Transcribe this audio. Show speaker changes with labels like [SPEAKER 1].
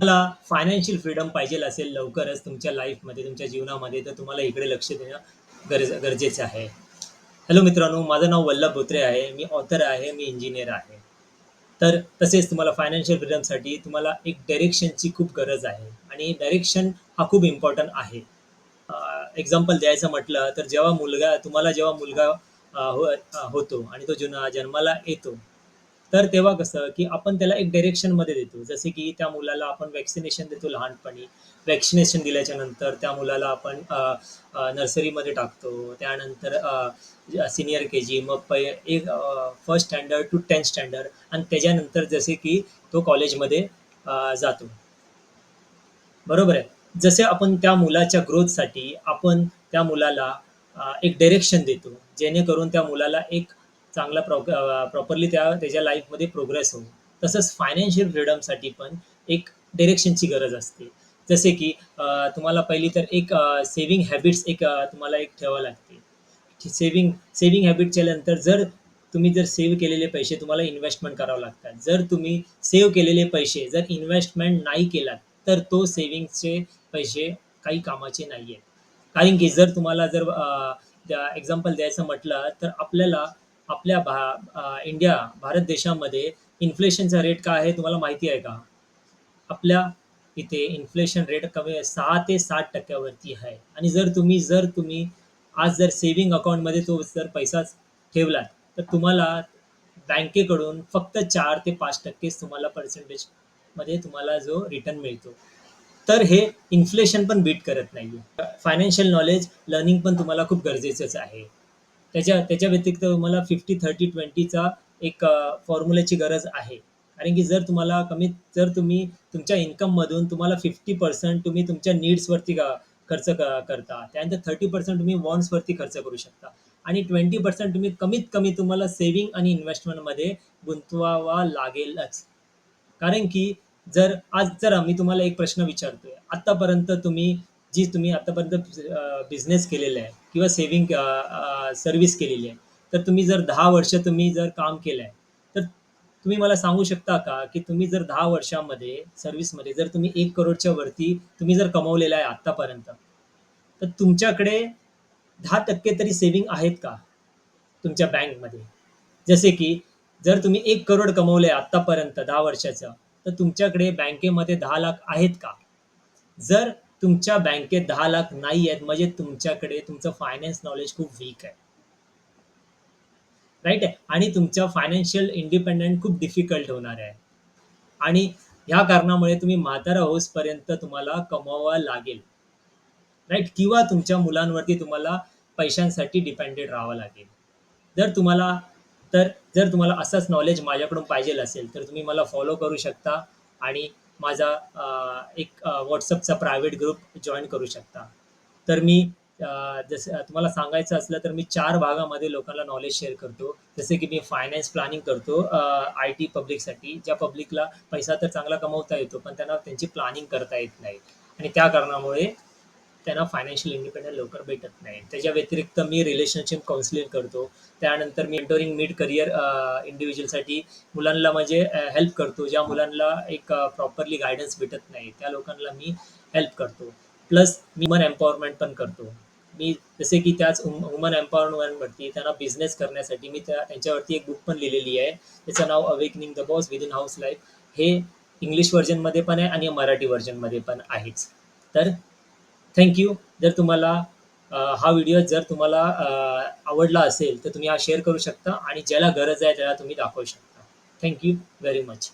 [SPEAKER 1] तुम्हाला financial freedom पाहिजे असेल लवकरच तुमच्या लाईफमध्ये तुमच्या जीवनामध्ये तर तुम्हाला इकडे लक्ष देणं गरज गरजेचं आहे. हॅलो मित्रांनो माझं नाव वल्लभ बोत्रे आहे मी ऑथर आहे मी इंजिनियर आहे. तर तसेच तुम्हाला फायनान्शियल फ्रीडमसाठी तुम्हाला एक डायरेक्शनची खूप गरज आहे. आणि डायरेक्शन हा खूप इम्पॉर्टंट आहे. एक्झाम्पल द्यायचं म्हटलं तर जेव्हा मुलगा तुम्हाला जेव्हा मुलगा हो होतो आणि तो जुना जन्माला येतो तर तेव्हा कसं की आपण त्याला एक डायरेक्शनमध्ये देतो. जसे की त्या मुलाला आपण वॅक्सिनेशन देतो लहानपणी. वॅक्सिनेशन दिल्याच्या नंतर त्या मुलाला आपण नर्सरीमध्ये टाकतो. त्यानंतर सिनियर के जी मग पै एक first standard to tenth standard आणि त्याच्यानंतर जसे की तो कॉलेजमध्ये जातो. बरोबर आहे? जसे आपण त्या मुलाच्या ग्रोथसाठी आपण त्या मुलाला एक डायरेक्शन देतो. जेणेकरून त्या मुलाला एक चांगला प्रॉ प्रॉपरली त्या त्याच्या लाईफमध्ये प्रोग्रेस होईल तसंच फायनान्शियल फ्रीडमसाठी पण एक डिरेक्शनची गरज असते. जसे की तुम्हाला पहिली तर एक सेविंग हॅबिट्स एक तुम्हाला एक ठेवावं लागते. सेविंग सेविंग हॅबिट केल्यानंतर जर तुम्ही जर सेव्ह केलेले पैसे तुम्हाला इन्व्हेस्टमेंट करावं लागतात. जर तुम्ही सेव्ह केलेले पैसे जर इन्व्हेस्टमेंट नाही केलात तर तो सेविंगचे पैसे काही कामाचे नाही आहेत कारण की जर तुम्हाला जर एक्झाम्पल द्यायचं म्हटलं तर आपल्याला आपल्या भा इंडिया भारत देशामध्ये इन्फ्लेशनचा रेट काय आहे तुम्हाला माहिती आहे का? आपल्या इथे इन्फ्लेशन रेट कमी सहा ते सात टक्क्यावरती आहे. आणि जर तुम्ही जर तुम्ही आज जर सेव्हिंग अकाउंटमध्ये तो जर पैसा ठेवलात तर तुम्हाला बँकेकडून फक्त चार ते पाच टक्केच तुम्हाला पर्सेंटेजमध्ये तुम्हाला जो रिटर्न मिळतो. तर हे इन्फ्लेशन पण बीट करत नाही फायनान्शियल नॉलेज लर्निंग पण तुम्हाला खूप गरजेचंच आहे. त्याच्या त्याच्या व्यतिरिक्त तुम्हाला फिफ्टी थर्टी ट्वेंटीचा एक फॉर्म्युल्याची गरज आहे. कारण की जर तुम्हाला कमीत जर तुम्ही तुमच्या इन्कममधून तुम्हाला फिफ्टी पर्सेंट तुम्ही तुमच्या नीड्सवरती खर्च क करता. त्यानंतर थर्टी पर्सेंट तुम्ही वॉन्ट्सवरती खर्च करू शकता. आणि ट्वेंटी पर्सेंट तुम्ही कमीत कमी तुम्हाला सेव्हिंग आणि इन्व्हेस्टमेंटमध्ये गुंतवावा लागेलच. कारण की जर आज जर आम्ही तुम्हाला एक प्रश्न विचारतोय आत्तापर्यंत तुम्ही जी तुम्ही आतापर्यंत बिझनेस केलेला आहे किंवा सेव्हिंग सर्व्हिस केलेली आहे तर तुम्ही जर दहा वर्ष तुम्ही जर काम केलं आहे तर तुम्ही मला सांगू शकता का की तुम्ही जर दहा वर्षामध्ये सर्व्हिसमध्ये जर तुम्ही एक करोडच्या वरती तुम्ही जर कमवलेला आहे आत्तापर्यंत तर तुमच्याकडे दहा टक्के तरी सेव्हिंग आहेत का तुमच्या बँकमध्ये? जसे की जर तुम्ही एक करोड कमवले आत्तापर्यंत दहा वर्षाचं तर तुमच्याकडे बँकेमध्ये दहा लाख आहेत का? जर तुमच्या बँकेत दहा लाख नाही आहेत म्हणजे तुमच्याकडे तुमचं फायनान्स नॉलेज खूप वीक आहे. राईट आहे आणि तुमचं फायनान्शियल इंडिपेंडंट खूप डिफिकल्ट होणार आहे. आणि ह्या कारणामुळे तुम्ही म्हातारा होसपर्यंत तुम्हाला कमवावं लागेल. राईट किंवा तुमच्या मुलांवरती तुम्हाला पैशांसाठी डिपेंडेड राहावं लागेल. जर तुम्हाला तर जर तुम्हाला असंच नॉलेज माझ्याकडून पाहिजे असेल तर तुम्ही मला फॉलो करू शकता आणि माझा एक व्हॉट्सअपचा प्रायव्हेट ग्रुप जॉईन करू शकता. तर मी जसं तुम्हाला सांगायचं असलं तर मी चार भागामध्ये लोकांना नॉलेज शेअर करतो. जसे की मी फायनान्स प्लॅनिंग करतो आय टी पब्लिकसाठी ज्या पब्लिकला पैसा तर चांगला कमवता येतो पण त्यांना त्यांची प्लॅनिंग करता येत नाही. आणि त्या कारणामुळे त्यांना फायनान्शियल इंडिपेंडन्स लवकर भेटत नाही त्याच्या व्यतिरिक्त मी रिलेशनशिप काउन्सिलिंग करतो. त्यानंतर मी मेंटोरिंग मिड करिअर इंडिव्हिज्युअलसाठी मुलांना म्हणजे हेल्प करतो. ज्या मुलांना एक प्रॉपरली गायडन्स भेटत नाही त्या लोकांना मी हेल्प करतो. प्लस मी वुमन एम्पॉवरमेंट पण करतो. मी जसे की त्याच वुमन एम्पॉवरमेंटवरती त्यांना बिझनेस करण्यासाठी मी त्या त्यांच्यावरती एक बुक पण लिहिलेली आहे. त्याचं नाव awakening the boss within house life हे इंग्लिश व्हर्जनमध्ये पण आहे आणि मराठी व्हर्जनमध्ये पण आहेच. तर थँक्यू जर तुम्हाला हा व्हिडिओ जर तुम्हाला आवडला असेल तर तुम्ही हा शेअर करू शकता आणि ज्याला गरज आहे त्याला तुम्ही दाखवू शकता. Thank you very much